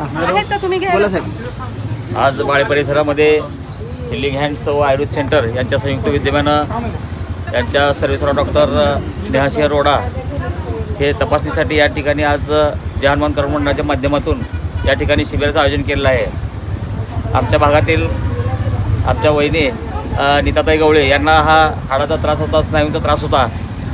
आहेत का तुम्ही बोला घ्यायला साहेब. आज बाळे परिसरामध्ये हिलिंग हँड्स व आयुर्वेद सेंटर यांच्या संयुक्त विद्यमानं यांच्या सर्व्हिसराव डॉक्टर नेहासिंह रोडा हे तपासणीसाठी या ठिकाणी आज जहानमान करण मंडळाच्या माध्यमातून या ठिकाणी शिबिराचं आयोजन केलेलं आहे. आमच्या भागातील आमच्या वहिनी नीताताई गवळे यांना हा हाडाचा त्रास होता स्नायूंचा त्रास होता.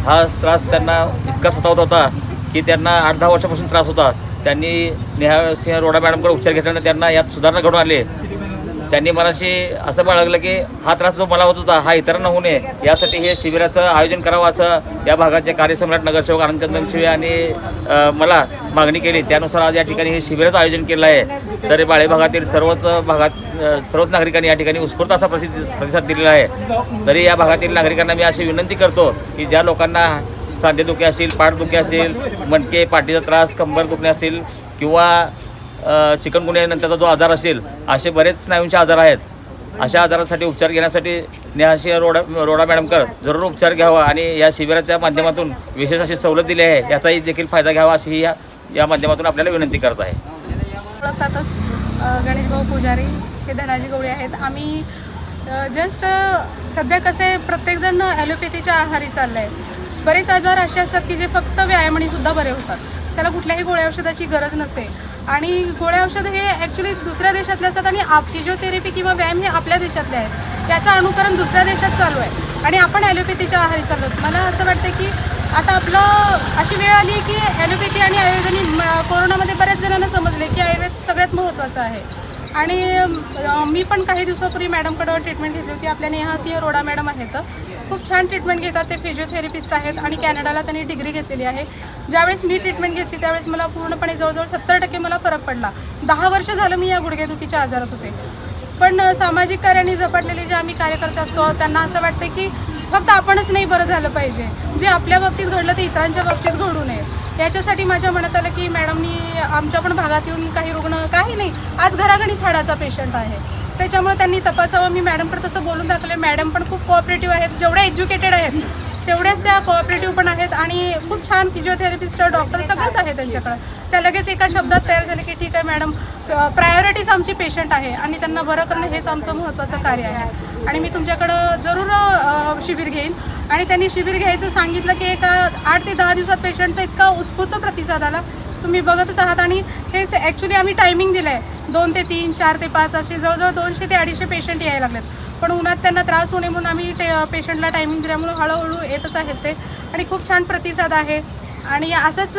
हा त्रास त्यांना इतका सतावत होता की त्यांना आठ दहा वर्षापासून त्रास होता. त्यांनी नेहा सिंह रोडा मॅडमकडे उपचार घेतल्यानं त्यांना यात सुधारणा घडून आली. त्यांनी मनाशी असं बाळगलं की हा त्रास जो मला होत होता हा इतरांना होऊ नये. यासाठी हे शिबिराचं आयोजन करावं असं या भागाचे कार्यसम्राट नगरसेवक आनंदचंदन शिवे आणि मला मागणी केली. त्यानुसार आज या ठिकाणी हे शिबिराचं आयोजन केलं आहे. तरी बाळे भागातील सर्वच भागात सर्वच नागरिकांनी या ठिकाणी उत्स्फूर्त असा प्रसिद्ध प्रतिसाद दिलेला आहे. तरी या भागातील नागरिकांना मी अशी विनंती करतो की ज्या लोकांना सांधेदुखी असेल पाठदुखी असेल मणके पाठीचा त्रास कंबर दुखणे असेल किंवा चिकनगुन्यानंतरचा जो आजार असेल असे बरेच स्नायूंचे आजार आहेत. अशा आजारासाठी उपचार घेण्यासाठी नेहाशी रोडा रोडा मॅडमकर जरूर उपचार घ्यावा आणि या शिबिराच्या माध्यमातून विशेष अशी सवलत दिली आहे याचाही देखील फायदा घ्यावा अशी या या माध्यमातून आपल्याला विनंती करत आहे. ओळखतातच गणेशभाऊ पुजारी हे धनाजी गवळी आहेत. आम्ही जस्ट सध्या कसे प्रत्येकजण ॲलोपॅथीच्या आहारी चाललं आहे बरेच आजार असे असतात की जे फक्त व्यायामाने सुद्धा बरे होतात. त्याला कुठल्याही गोळ्या औषधाची गरज नसते. आणि गोळ्या औषध हे ॲक्च्युली दुसऱ्या देशातले असतात आणि आप फिजिओथेरपी किंवा व्यायाम हे आपल्या देशातले आहेत. याचं अनुकरण दुसऱ्या देशात चालू आहे. आणि आपण ॲलोपॅथीच्या आहारी चाललो मला असं वाटतं की आता आपलं अशी वेळ आली की ॲलोपॅथी आणि आयुर्वेदाने म- कोरोनामध्ये बऱ्याच जणांना समजले की आयुर्वेद सगळ्यात महत्त्वाचं आहे. आणि मी पण काही दिवसापूर्वी मॅडमकडं ट्रीटमेंट घेतली होती. आपल्या नेहा सिंह रोडा मॅडम आहेत. खूप छान ट्रीटमेंट घेतात ते फिजिओथेरपिस्ट आहेत आणि कॅनडाला त्यांनी डिग्री घेतलेली आहे. ज्यावेळेस मी ट्रीटमेंट घेतली त्यावेळेस मला पूर्णपणे जवळजवळ सत्तर टक्के मला फरक पडला. दहा वर्ष झालं मी या गुडघेदुखीच्या आजारात होते. पण सामाजिक कार्याने झपाटलेले जे आम्ही कार्यकर्ते असतो त्यांना असं वाटतं की फक्त आपणच नाही बरं झालं पाहिजे. जे आपल्या बाबतीत घडलं ते इतरांच्या बाबतीत घडू नये. याच्यासाठी माझ्या मनात आलं की मॅडमनी आमच्या पण भागात येऊन काही रुग्ण काही नाही आज घराघणीच हाडाचा पेशंट आहे. त्याच्यामुळे त्यांनी तपासावं. मी मॅडमकडे तसं बोलून दाखवले मॅडम पण खूप कोऑपरेटिव्ह आहेत. जेवढ्या एज्युकेटेड आहेत तेवढ्याच त्या कोऑपरेटिव्ह पण आहेत. आणि खूप छान फिजिओथेरपिस्ट डॉक्टर सगळंच आहे त्यांच्याकडं. त्या लगेच एका शब्दात तयार झाले की ठीक आहे मॅडम प्रायोरिटीज आमची पेशंट आहे आणि त्यांना बरं करणं हेच आमचं महत्त्वाचं कार्य आहे. आणि मी तुमच्याकडं जरूर शिबिर घेईन. आणि त्यांनी शिबिर घ्यायचं सांगितलं की एका आठ ते दहा दिवसात पेशंटचा इतका उत्स्फूर्त प्रतिसाद आला. तुम्ही बघतच आहात. आणि हे ॲक्च्युली आम्ही टायमिंग दिलं आहे दोन ते तीन चार ते पाच असे जवळजवळ दोनशे ते अडीचशे पेशंट यायला लागलेत. पण उन्हात त्यांना त्रास होणे म्हणून आम्ही ते पेशंटला टायमिंग दिल्यामुळे हळूहळू येतच आहेत ते. आणि खूप छान प्रतिसाद आहे. आणि असंच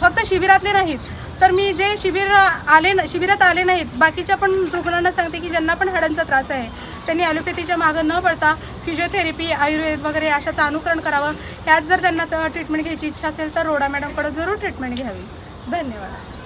फक्त शिबिरातले नाहीत. तर मी जे शिबिर आले न- शिबिरात आले नाहीत बाकीच्या पण रुग्णांना सांगते की ज्यांना पण हाडांचा त्रास आहे त्यांनी ॲलोपॅथीच्या मागं न पडता फिजिओथेरपी आयुर्वेद वगैरे अशाचं अनुकरण करावं. यात जर त्यांना ट्रीटमेंट घ्यायची इच्छा असेल तर रोडा मॅडमकडं जरूर ट्रीटमेंट घ्यावी. धन्यवाद.